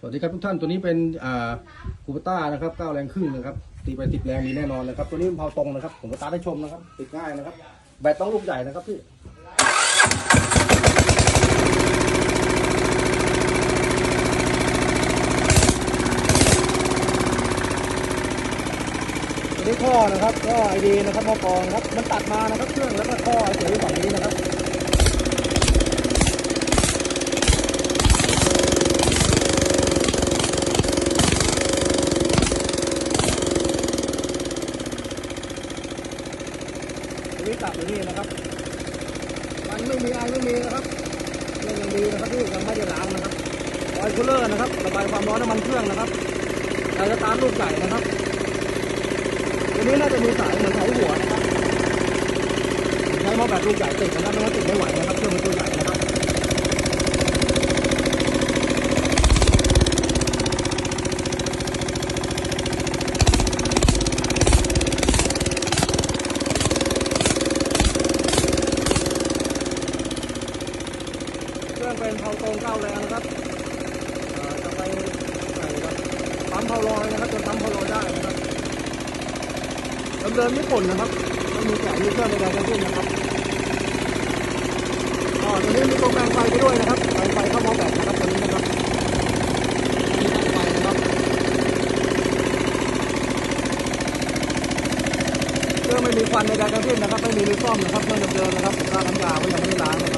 สวัสดีครับทุกท่านตัวนี้เป็นอ่าคูปต้านะครับเก้าแรงครึ่งนะครับ ตีไปติดแรงดีแน่นอนนะครับ ตัวนี้เป็นเผาตรงนะครับ ผมก็ตาได้ชมนะครับ ติดง่ายนะครับ แบตต้องลูกใหญ่นะครับพี่ตัวนี้ข้อนะครับก็ไอดีนะครับมอกรองนะครับมันตัดมานะครับเครื่องแล้วก็ข้อเสียอยู่ฝั่งนี้นะครับ ตัว นี้กลับอยู่นี่นะครับ มันไม่มีไอไม่มีนะครับเรื่องยังดีนะครับที่ยังไม่ได้ล้างนะครับออยคูลเลอร์นะครับระบายความร้อนน้ำมันเครื่องนะครับเราจะตามลูกใหญ่นะครับตัวนี้น่าจะมีสายเหมือนเสาหัวนะครับใช้มอแบบลูกใหญ่ติดนะครับไม่งั้นติดไม่ไหวนะครับเครื่องมันตัวใหญ่นะครับ เครื่องเป็นเผาตรงเก้าแรงนะครับจะไปไหนครับปั๊มเผาลอยนะครับจนปั๊มเผาลอยได้นะครับเดิมๆญี่ปุ่นะครับไม่มีแกะมีเครื่องในการกระตุ้นนะครับอ๋อตัวนี้มีตัวแปลงไฟไปด้วยนะครับแปลงไฟเข้าม้อแบตนะครับตัวนี้นะครับมีแปลงไฟนะครับเครื่องไม่มีควันในการกระตุ้นนะครับ ไม่มีรีซ่อมนะครับเครื่องเดิมๆนะครับค่าน้ำยาก็ยังไม่ได้ล้างนะครับ